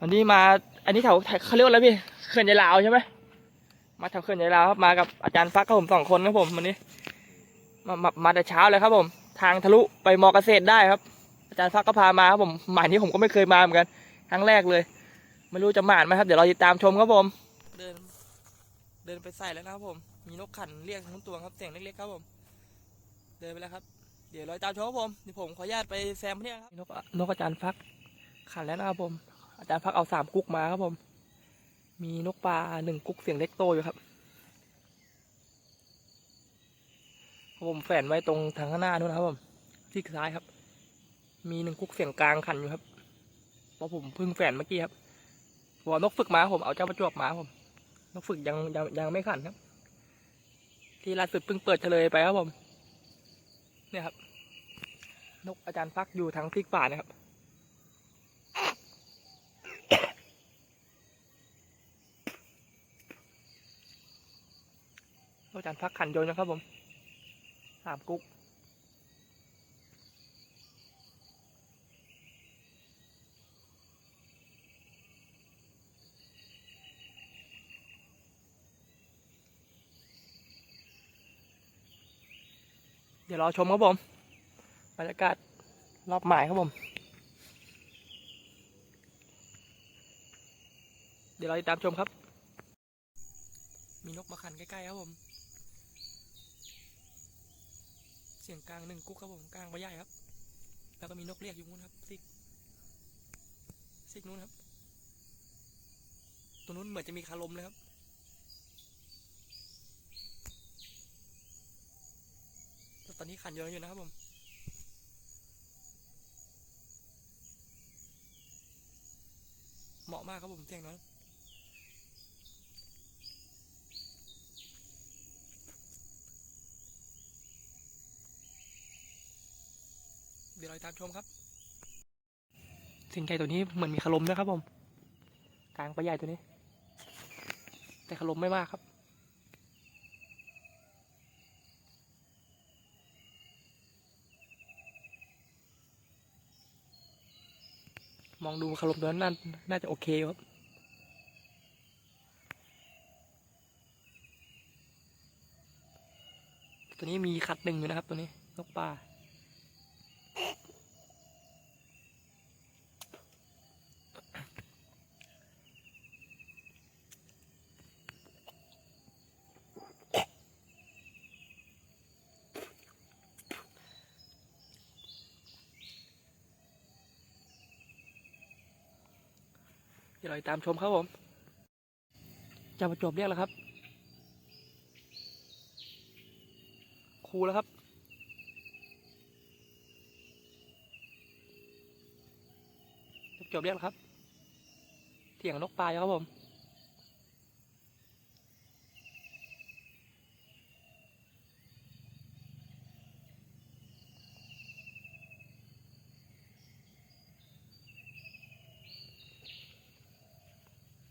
วันนี้มา อันนี้แถวเขาเรียกว่าอะไรพี่เขื่อนยายลาวใช่ไหมมาแถวเขื่อนยายลาวครับมากับอาจารย์ฟักครับผมสองคนครับผมวันนี้มามามาแต่เช้าเลยครับผม ทางทะลุไปมอเกษตรได้ครับ อาจารย์ฟักก็พามาครับผมหมายนี้ผมก็ไม่เคยมาเหมือนกันครั้งแรกเลยไม่รู้จะหมานไหมครับเดี๋ยวเราติดตามชมครับผม เดิน เดินไปใส่แล้วนะครับผม มีนกขันเรียกทั้งตัวครับเสียงเล็กๆครับผม เดินไปแล้วครับ เดี๋ยวเราตามชมครับผมเดี๋ยวผมขออนุญาตไปแซมเนี่ยครับนกนกอาจารย์ฟักขันแล้วนะครับผม อาจารย์ฟักเอาสามกุ๊กมาครับผม มีนกปลาหนึ่งกุ๊กเสียงเล็กโตอยู่ครับผมแฝนไว้ตรงทางข้างหน้านู้นนะครับผมที่ซ้ายครับ มีหนึ่งกุ๊กเสียงกลางขันอยู่ครับเพราะผมเพิ่งแฝนเมื่อกี้ครับหัวนกฝึกมาผมเอาเจ้าประจวบมาผมนกฝึกยังยังยังไม่ขันครับ ที่ล่าสุดเพิ่งเปิดเฉลยไปครับผม เนี่ยครับ นกอาจารย์ฟักอยู่ทางซีกป่านะครับ อาจารย์ฟักขันโยนนะครับผมสามกุ๊กเดี๋ยวรอชมครับผมบรรยากาศรอบหมายครับผม เดี๋ยวเราติดตามชมครับ มีนกมาขันใกล้ๆครับผม เสียงกลางหนึ่งกุ๊กครับผมกลางก็ใหญ่ครับ แล้วก็มีนกเรียกอยู่นู้นครับซิกซิกนู้นครับตรงนู้นเหมือนจะมีคาลมเลยครับตอนนี้ขันเยอะอยู่นะครับผมเหมาะมากครับผมเสียงนั้น ดี๋ยวเราตามชมครับสิ่งใหญ่ตัวนี้เหมือนมีขลมนะครับผมกลางปลาใหญ่ตัวนี้ แต่ขลมไม่มากครับมองดูขลมตัวนั้นน่านาจะโอเคครับ ตัวนี้มีขัดหนึ่งอยู่นะครับตัวนี้นกปลา เดี๋ยตามชมครับผมจะประจบเรียกแล้วครับ ครูแล้วครับ จบเรียกแล้วครับ เถียงนกปลายครับผม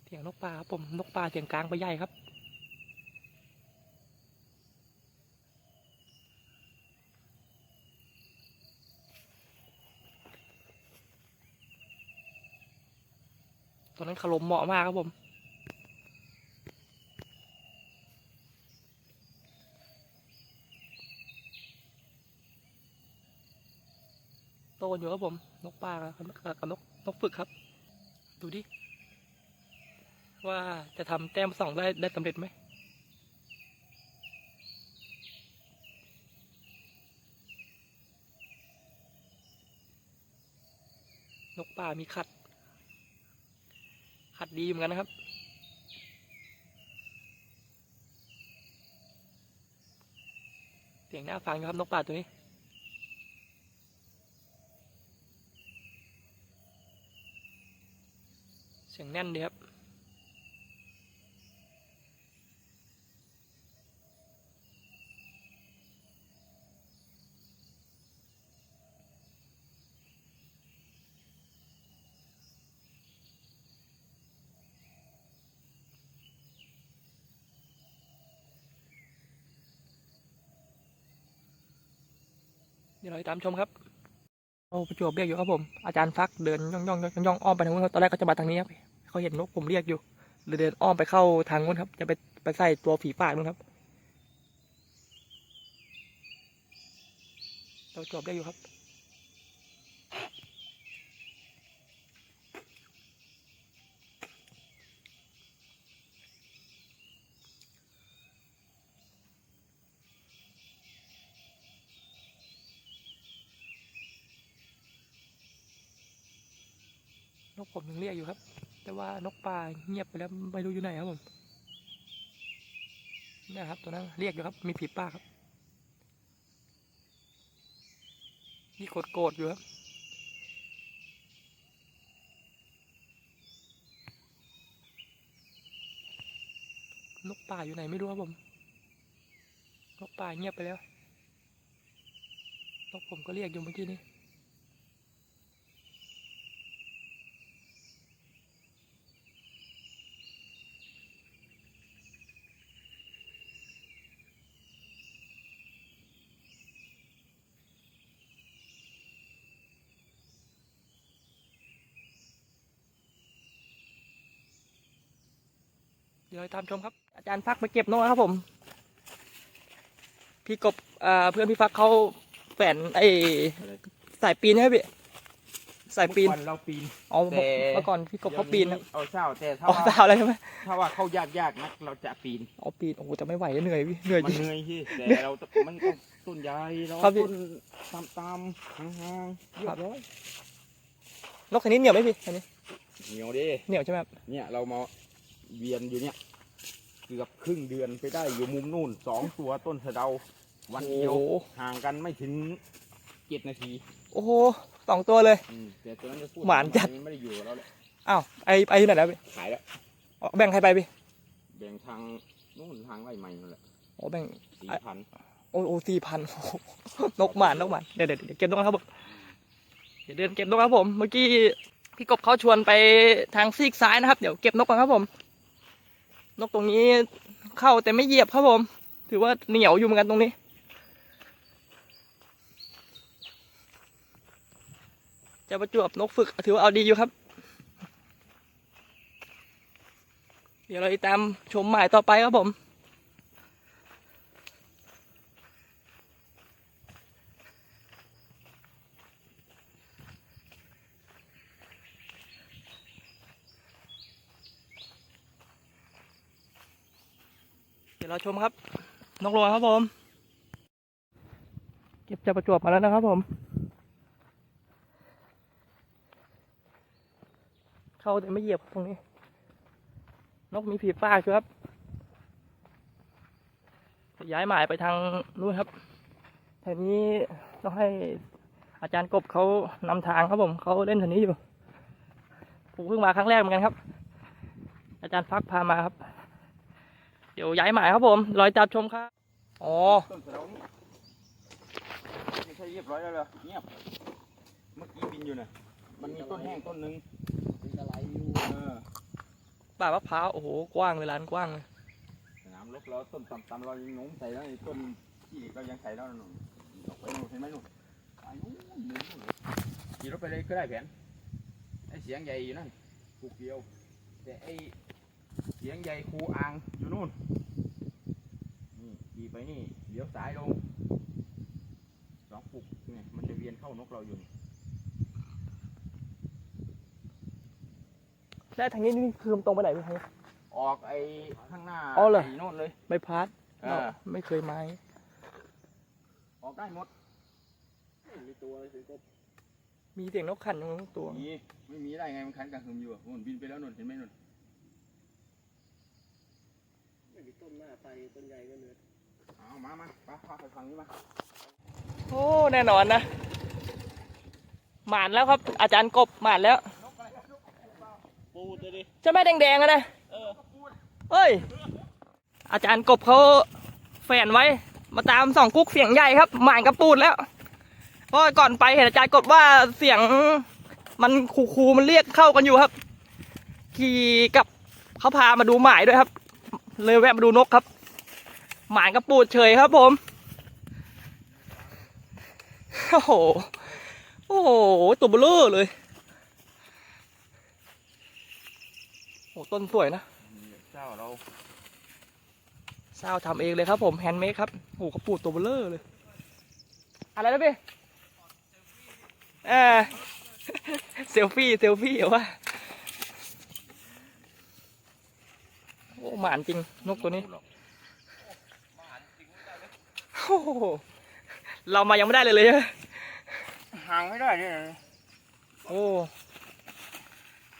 เสียงนก ปลาครับผมนกปลาเสียงกลางไปใหญ่ครับ ตอนนั้นขลมเหมาะมากครับผมโตนอยู่ครับผม นกปลากับกับนกนกฝึกครับ ดูดิ ว่าจะทำแต้มสองได้ได้สำเร็จไหมนกป่ามีขัด ขัดดีเหมือนกันนะครับ เสียงน่าฟังอยู่ครับนกป่าตัวนี้ เสียงแน่นดีครับ เดี๋ยวเราตามชมครับโอ้ประจวบเรียกอยู่ครับผม อาจารย์ฟักเดินย่องย่องย่องย่องอ้อมไปทางนู้นครับตอนแรกก็จะมาทางนี้ครับเขาเห็นนกผมเรียกอยู่เลยเดินอ้อมไปเข้าทางนู้นครับ จะไปไปใส่ตัวฝีปากนู้นครับประจวบได้อยู่ครับ ผมยังเรียกอยู่ครับ แต่ว่านกป่าเงียบไปแล้วไม่รู้อยู่ไหนครับผมนี่ครับตัวนั้นเรียกอยู่ครับ มีผีป้าครับนี่โกรธโกรธอยู่ครับนกป่าอยู่ไหนไม่รู้ครับผมนกป่าเงียบไปแล้วนกผมก็เรียกอยู่เมื่อกี้นี้ ดี๋ยวตามชมครับ อาจารย์ฟักไปเก็บนกนะครับผม พี่กบเอ่อเพื่อนพี่ฟักเขาแฝนไอ้สายปีนใช่ไหมพี่สายปีนเมื่อก่อเราปีนอ๋อแต่เมื่อก่อนพี่กบเขาปีนครับเอาเศร้าแต่ถ้าอ๋อว่าสาวอะไรใช่ไหมถ้าว่าเข้ายากยากๆนักเราจะปีนอ๋อปีนโอ้โหจะไม่ไหวเหนื่อยพี่เหนื่อยมัจนริงเหนื่อยที่แต่เราต้องมันต้องต้นใหญ่เราครับพี่ต้นตามตามๆห่างๆเรียครับบร้อยนกคันนี้เหนียวไหมพี่อันนี้เหนียวดิเหนียวใช่ไหมครับเนี่ยเรามา เวียนอยู่เนี่ย เกือบครึ่งเดือนไปได้อยู่มุมนู่นสองตัวต้นสะเดา วันเดียวโอ้โห ห่างกันไม่ถึงเจ็ดนาทีโอ้โหสองตัวเลย อืมแต่ตัวนั้นจะพูดหวานจัด ไม่ได้อยู่กับเราแล้วอ้าวไอไปที่ไหนแล้วพี่ขายแล้วอ๋อแบ่งใครไปพี่แบ่งทางนู่นทางไร่ใหม่นั่นแหละอ๋อแบ่ง สี่พันโอ้โอ้สี่พันนกหมานนกหมานเดี๋ยวเดี๋ยวเดี๋ยวเก็บนกนะครับผมเดี๋ยวเดินเก็บนกครับผม เมื่อกี้พี่กบเขาชวนไปทางซีกซ้ายนะครับ เดี๋ยวเก็บนกก่อนครับผม นกตรงนี้เข้าแต่ไม่เหยียบครับผม ถือว่าเหนียวอยู่เหมือนกันตรงนี้ จะประจวบนกฝึกถือว่าเอาดีอยู่ครับ เดี๋ยวเราติดตามชมหมายต่อไปครับผม เดี๋ยวเราชมครับนกลงครับผม เก็บจะประจวบมาแล้วนะครับผม เข้าแต่ไม่เหยียบตรงนี้ นกมีผีฟ้าครับย้ายหมายไปทางนู้นครับแถวนี้ต้องให้อาจารย์กบเขานำทางครับผมเขาเล่นแถวนี้อยู่ผมเพิ่งมาครั้งแรกเหมือนกันครับ อาจารย์ฟักพามาครับ เดี๋ยวย้ายหมายครับผมรอยจับชมครับอ๋อต้นสะเดานี่ไม่ใช่เรียบร้อยแล้วเหรอเงียบเมื่อกี้บินอยู่น่ะมันมีต้นแห้งต้นหนึ่งเป็นอะไรอยู่เออป่ามะพร้าวโอ้โหกว้างเลยร้านกว้างเลยสนามรบเราต้นต่ำๆเรายังงงใส่แล้วไอ้ต้นที่เรายังใส่แล้วนะหนุ่มออกไปนู่นเห็นไหมหนุ่มไปนู่นนู่นนู่นขี่รถไปเลยก็ได้แผนไอ้เสียงใหญ่อยู่นั่นผูกเดียวแต่ไอ้เสียงใหญ่ครูอ่างอยู่นู่น นี่ขี่ไปนี่เลี้ยวซ้ายลงสองปุกเนี่ยมันจะเวียนเข้านกเราอยู่นี่แล้วทางนี้นี่คือตรงไปไหนพี่ทางนี้ออกไอ้ข้างหน้าอ๋อเหรอไอ้โน่นเลยไม่พาร์ทเออ ไม่เคยมาออกได้หมดไม่มีตัวเลยสิก็มีเสียงนกขันอยู่ทุกตัว มีไม่มีได้ไงมันคันกลางคืนอยู่อะโน่นบินไปแล้วนู่นเห็นไหมนู่น ไม่มี ต้นหน้าไปต้นใหญ่ก็เหลือเอามามาไปพาไปทางนี้มา โอ้ แน่นอนนะ หมานแล้วครับ อาจารย์กบหมานแล้วปูดเลยดิใช่ไหมแดงๆอะนะเอ้ย อาจารย์กบเขาแฝนไว้ มาตามสองกุ๊กเสียงใหญ่ครับ หมานกระปูดแล้วเพราะก่อนไปเห็นอาจารย์กบว่าเสียงมันคูๆมันเรียกเข้ากันอยู่ครับ ขี่กับเขาพามาดูหมายด้วยครับ เลยแวะมาดูนกครับ หมานกระปูดเฉยครับผม โอ้โห โอ้โหตัวเบลอเลย โอ้ต้นสวยนะเจ้าเราเศร้าทำเองเลยครับผมแฮนด์เมดครับโอ้โหกระปูดตัวเบลอเลย อะไรนะพี่เออเซลฟี่ เซลฟี่เหรอวะ อ้หมานจริงนกตัวนี้โอ้โหเรามายังไม่ได้เลยเลยใช่ไหมห่างไม่ได้เนี่ยโอ้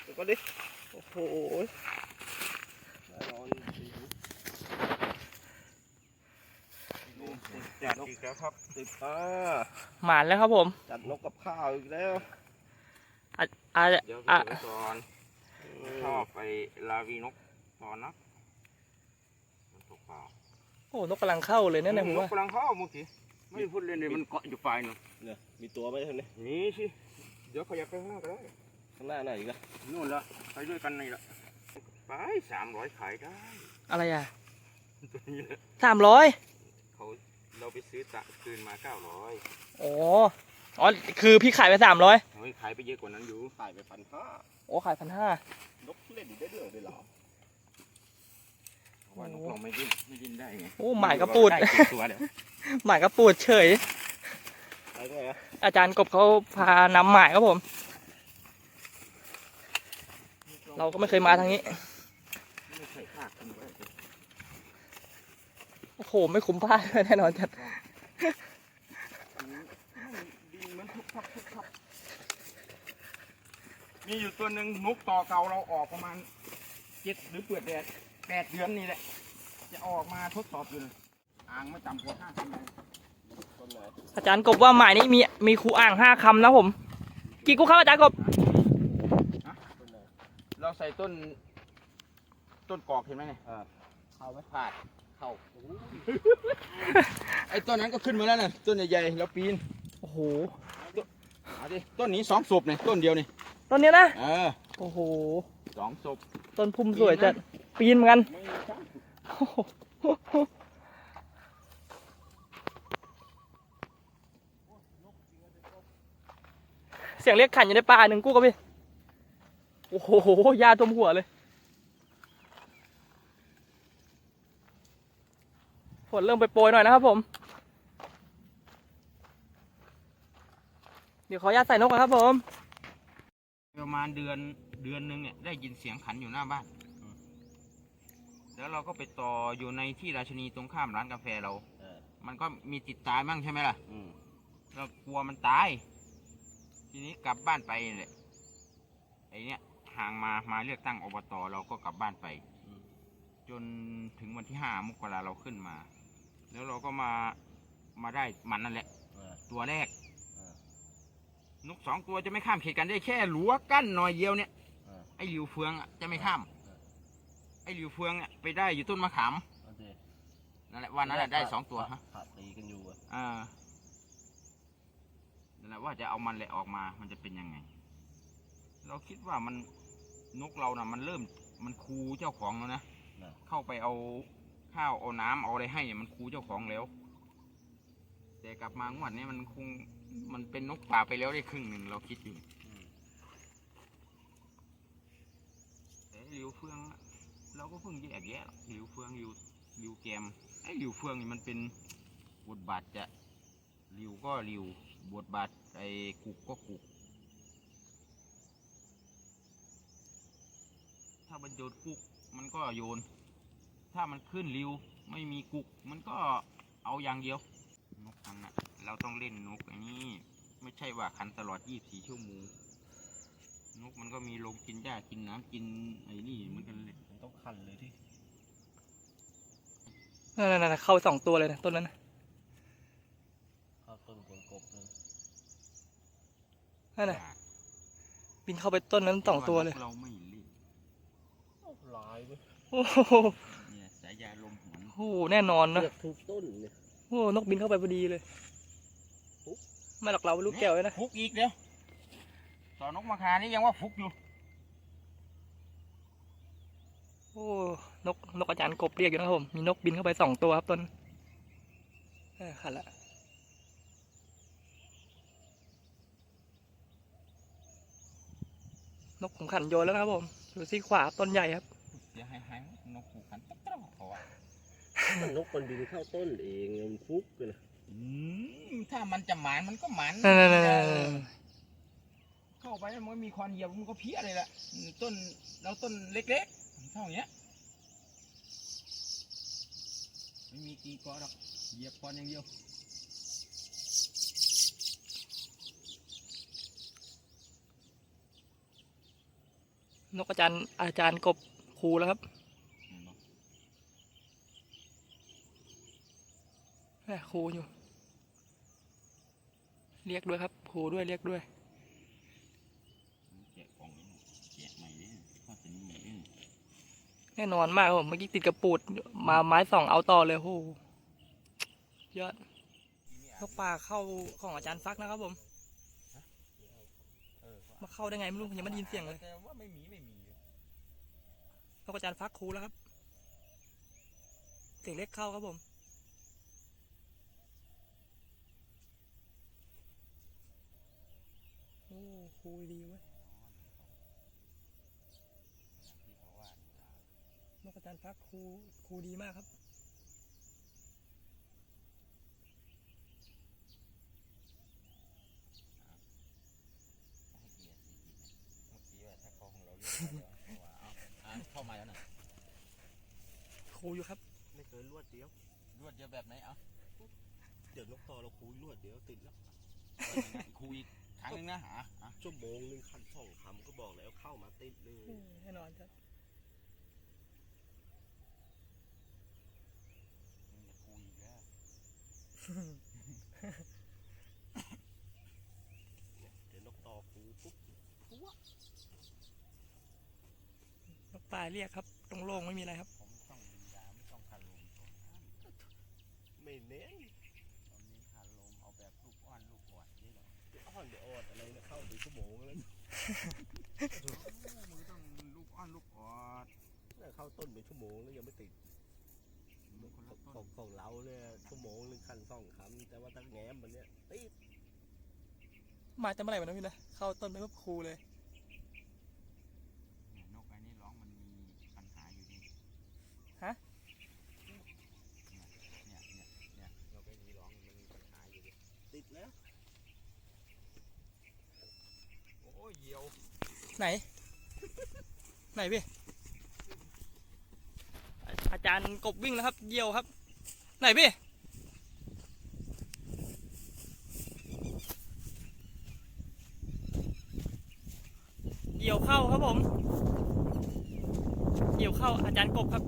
เดี๋ยวก็ดิโอ้โหแน่นอนจัดอีกแล้วครับติดอ่าหมานแล้วครับผม จัดนกกับข้าวอีกแล้วอาเดี๋ยวอะไปก่อนชอบไปลาวีนกตอนนักมันตกเปล่า โอ้นกกำลังเข้าเลยเนี่ยนะผมนว่ากกำลังเข้าเมื่อกี้ไม่ได้พูดเล่นเลยมันเกาะอยู่ปลายหนึ่งเนี่ยมีตัวไหมท่านนี้นี่สิเดี๋ยวเขาอยากไปข้างหน้าก็ได้ข้างหน้าไหนอีกอะนู่นละไปด้วยกันนี่ละไปสามร้อยขายได้อะไรอะตัวนี้แหละสามร้อยเขาเราไปซื้อตะคืนมาเก้าร้อยอ๋ออ๋อคือพี่ขายไปสามร้อยเฮ้ยขายไปเยอะกว่านั้นอยู่ขายไปพันห้าโอ้ขายพันห้านกเล่นได้เรื่องเลยเหรอเพราะ ว่านกเราไม่ดิ้นไม่ดิ้นได้ไงโอ้หมายกระปูดได้กี่ตัวเดี๋ยวหมายกระปูดเฉย ไปไงอะอาจารย์กบเขาพานำหมายครับผม เราก็ไม่เคยมาทางนี้ ไม่ใช่ภาคคุณไว้โอ้โห ไม่คุ้มค่าแน่นอนจัดดินมันทุบทับทุบทับมีอยู่ตัวหนึ่งนกต่อเก่าเราออกประมาณเจ็ดหรือเปิดแดด แปดเดือนนี่แหละ จะออกมาทดสอบอยู่เลยอ่างไม่ต่ำกว่าห้าคำเลยต้นไหนอาจารย์กบว่าหมายนี้มีมีครูอ่างห้าคำนะผม กี่กูครับอาจารย์กบ ต้นไหนเราใส่ต้น ต้นกอกเห็นไหมเนี่ยเข้าไหมพลาดเข้าไอ้ต้นนั้นก็ขึ้นมาแล้วน่ะต้นใหญ่ๆแล้วปีนโอ้โห เอาดิต้นนี้สองศพเนี่ยต้นเดียวนี่ต้นเนี้ยนะ เออโอ้โห สองศพ ต้นพุ่มสวยจัด ปีนเหมือนกันเสียงเรียกขันอยู่ในป่าหนึ่งกู้กับพี่โอ้โหยาทมหัวเลยฝนเริ่มไปโปรยหน่อยนะครับผม เดี๋ยวขอญาตใส่นกก่อนครับผม ประมาณเดือนเดือนหนึงเนี่ยได้ยินเสียงขันอยู่หน้าบ้าน แล้วเราก็ไปต่ออยู่ในที่ราชนีตรงข้ามร้านกาแฟเรา เออมันก็มีติดตายบ้างใช่ไหมล่ะ อืมเรากลัวมันตาย ทีนี้กลับบ้านไปนี่แหละไอเนี้ยห่างมามาเลือกตั้งอบตเราก็กลับบ้านไปจนถึงวันที่ห้ามกราเราขึ้นมา แล้วเราก็มามาได้มันนั่นแหละ เออตัวแรก เออ นกสองตัวจะไม่ข้ามเขตกันได้แค่หลัวกั้นหน่อยเดียวเนี่ย เออ ไอ้หลิวเฟืองอะจะไม่ข้ามเออ ไอ้หลิวเฟืองอะไปได้อยู่ต้นมะขามโอเคนั่นแหละวันนั้นแหละได้สองตัวฮะขาดตีกันอยู่อะอ่านั่นแหละว่าจะเอามันแหละออกมา มันจะเป็นยังไง เราคิดว่ามันนกเรานะ่ะ มันเริ่มมันคูเจ้าของแล้วนะนะเข้าไปเอาข้าวเอาน้ำเอาอะไรให้เนี่ยมันคูเจ้าของแล้ว แต่กลับมางวดนี้มันคงมันเป็นนกป่าไปแล้วได้ครึ่งหนึ่งเราคิดอยู่อืมแต่หลิวเฟืองอะ เราก็เพิ่งแยกแยะหรอกหลิวเฟืองหลิวหลิวแกมไอ้หลิวเฟืองนี่มันเป็นบทบาทจะหลิวก็หลิวบทบาทไอ้กุกก็กุก ถ้ามันโยนกุกมันก็โยน ถ้ามันขึ้นริวไม่มีกุก มันก็เอาอย่างเดียวนกมันอะเราต้องเล่นนกอันนี้ไม่ใช่ว่าขันตลอด 24 ชั่วโมงนกมันก็มีลงกินหญ้ากินน้ำกินไอ้นี่เหมือนกันเลย นต้องคันเลยที่นั่นๆๆเข้าสองตัวเลยนะต้นนั้นน่ะเข้าต้นกวนกบเลยนั่นน่ะบินเข้าไปต้นนั้นสองตัวเลยเราไม่เล่นโอ้ลายเว้ยโอ้โหเนี่ยสายยาลมหวนโอ้โหแน่นอนนะเลือกทุกต้นเนี่ยโอ้นกบินเข้าไปพอดีเลยปุ๊บไม่หรอกเราลูกแก้วเลยนะฟุกอีกเดียวต่อนกมาคานี่ยังว่าฟุกอยู่ โอ้นกนกอาจารย์กบเรียกอยู่นะครับผมมีนกบินเข้าไปสองตัวครับต้นเออขันละนกขุมขันโยนแล้วนะครับผมดูซี่ขวาต้นใหญ่ครับเสียหายหายนกหูขันตั๊กตั๊กเพราะว่ามันนกมันบินเข้าต้นเองมันฟุกเลยนะอืมถ้ามันจะหมานมันก็หมานนั่นๆๆเข้าไปมันมีคอนเหยียบมันก็เพี้ยเลยล่ะต้นเราต้นเล็กๆ เท่าอย่างเงี้ยไม่มีกีกอหรอกเหยียบคอนอย่างเดียวนกอาจารย์อาจารย์กบครูแล้วครับแหม่ครูอยู่ เรียกด้วยครับครูด้วยเรียกด้วย แกะกล่องนี่แกะใหม่ดิข้อจะนี่เอง แน่นอนมากครับผมเมื่อกี้ติดกระปูดมาไม้สองเอาต่อเลยโหยอดนกป่าเข้าของอาจารย์ฟักนะครับผมมาเข้าได้ไงไม่รู้ยังไม่ได้ยินเสียงเลยว่าไม่มีไม่มีนกอาจารย์ฟักครูแล้วครับเสียงเล็กเข้าครับผมโอ้ครูดีเว้ยนกอา จารย์ฟักครูครูดีมากครับ เข้ามาแล้วนะครูอยู่ครับ ไม่เคยลวดเดียว รวดเดียวแบบไหนเอาเดี๋ยวนกต่อเราคุยลวดเดียวติดแล้วคุยครั้งนึงนะหาอะชั่วโมงหนึงคันสองคำก็บอกแล้วเข้ามาติดเลย แน่นอนครับ คุยแล้ว เดี๋ยวนกต่อคูปุ๊บนกป่าเรียกครับ ตรงโล่งๆไม่มีอะไรครับ ผมต้องมียาไม่ต้องคันลมไม่เน้นตอนนี้คันลมเอาแบบลูกอ้อนลูกอวดนี่แหละอ้อนเดี๋ยวอดอะไรนะเข้าถึงชั่วโมงแล้วมือต้องลูกอ้อนลูกอวดเนี่ยเข้าต้นเป็นชั่วโมงแล้วยังไม่ติดมันคนละ ขต้อนงของเราเนี่ยชั่วโมงหนึงคันสองคำแต่ว่าถ้าแง้มมันเนี่ยติดมาแต่เมื่อไหร่วะนะพี่นะเข้าต้นไปปุ๊บครูเลยเนี่ยนกไอ้นี่ร้องมันมีปัญหาอยู่ดีฮะเนี่ยเนี่ยเนี่ยเนี่ยนกไอ้นี่ร้องมันมีปัญหาอยู่ดีติดแล้วโอ้ยเหยียวไหน ไหนพี่ อาจารย์กบวิ่งแล้วครับเยี่ยวครับ ไหนพี่เหี่ยวเข้าครับผมเหี่ยวเข้าอาจารย์กบครับ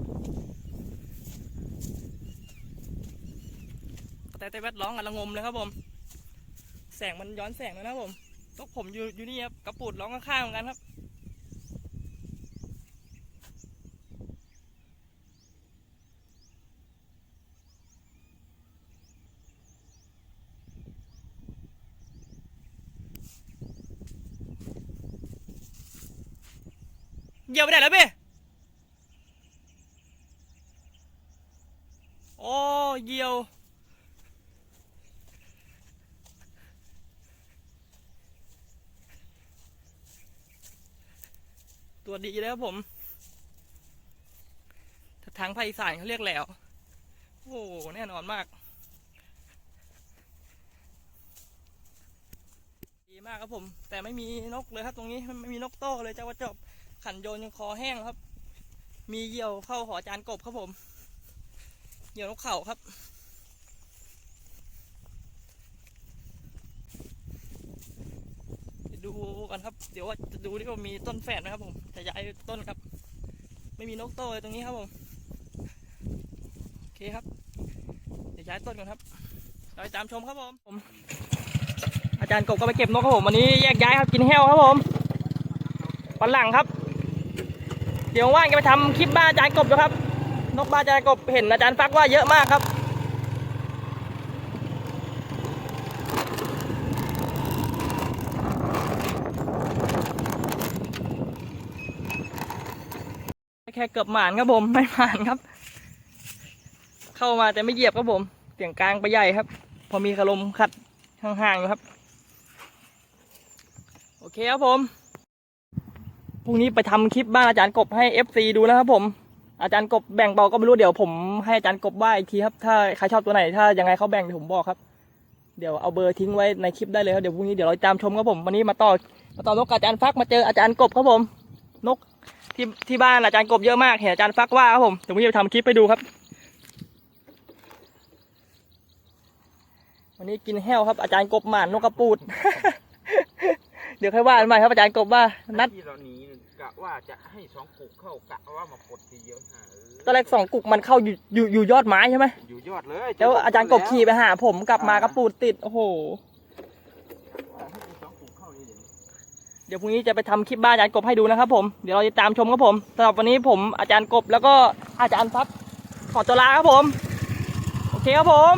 แต่แต่แวดร้องกันละงมเลยครับผม แสงมันย้อนแสงแล้วนะผมตกผมอยู่อยู่นี่ครับกระปูดร้องข้างๆเหมือนกันครับ เหยี่ยวไปไหนแล้วพี่โอ้เหยี่ยวตัวดีเลยครับผม ทางภาคอีสานเขาเรียกแล้ว โอ้แน่นอนมาก ดีมากครับผม แต่ไม่มีนกเลยครับตรงนี้ ไม่มีนกโต้เลยเจ้าว่าจบ ขันโยนยังคอแห้งครับ มีเหยี่ยวเข้าหอจานกบครับผมเหยี่ยวนกเข่าครับ ดูกันครับ เดี๋ยวว่าจะดูที่ว่ามีต้นแฝดไหมครับผมจะย้ายต้นครับ ไม่มีนกโตเลยตรงนี้ครับผมโอเคครับ เดี๋ยวย้ายต้นกันครับเราไปตามชมครับผมผม อาจารย์กบก็ไปเก็บนกครับผมวันนี้แยกย้ายครับกินแห้วครับผมวันหลังครับ เดี๋ยวว่างจะไปทำคลิปบ้านอาจารย์กบนะครับ นกบ้านอาจารย์กบเห็นอาจารย์ฟักว่าเยอะมากครับแค่เกือบหมานครับผมไม่หมานครับ เข้ามาแต่ไม่เหยียบครับผมเสียงกลางไปใหญ่ครับ พอมีคารมขัดห่างๆอยู่ครับ โอเคครับผม พรุ่งนี้ไปทำคลิปบ้านอาจารย์กบให้ FC ดูนะครับผม อาจารย์กบแบ่งเบาก็ไม่รู้เดี๋ยวผมให้อาจารย์กบว่าอีกทีครับ ถ้าใครชอบตัวไหน ถ้ายังไงเขาแบ่งเดี๋ยวผมบอกครับ เดี๋ยวเอาเบอร์ทิ้งไว้ในคลิปได้เลยครับ เดี๋ยวพรุ่งนี้เดี๋ยวเราตามชมครับผม วันนี้มาต่อมาต่อนกกับอาจารย์ฟักมาเจออาจารย์กบครับผม นกที่ที่บ้านอาจารย์กบเยอะมาก เห็นอาจารย์ฟักว่าครับผม เดี๋ยวพรุ่งนี้ไปทำคลิปไปดูครับ วันนี้กินแห้วครับอาจารย์กบหมานนกกระปูด เดี๋ยวค่อยว่ากันใหม่ครับอาจารย์กบว่านัดที่เราหนี ว่าจะให้สองกุกเข้ากะว่ามาปลดทีเดียวฮะเออตอนแรกสองกุกมันเข้าอยู่อยู่อยู่ยอดไม้ใช่ไหมอยู่ยอดเลยแล้วอาจารย์กบขี่ไปหาผมกลับมากระปูดติดโอ้โหสองกุกเข้านี่เดี๋ยวนี้เดี๋ยวพรุ่งนี้จะไปทำคลิปบ้านอาจารย์กบให้ดูนะครับผม เดี๋ยวเราจะตามชมครับผมสำหรับวันนี้ผมอาจารย์กบแล้วก็อาจารย์ฟักขอตัวลาครับผม โอเคครับผม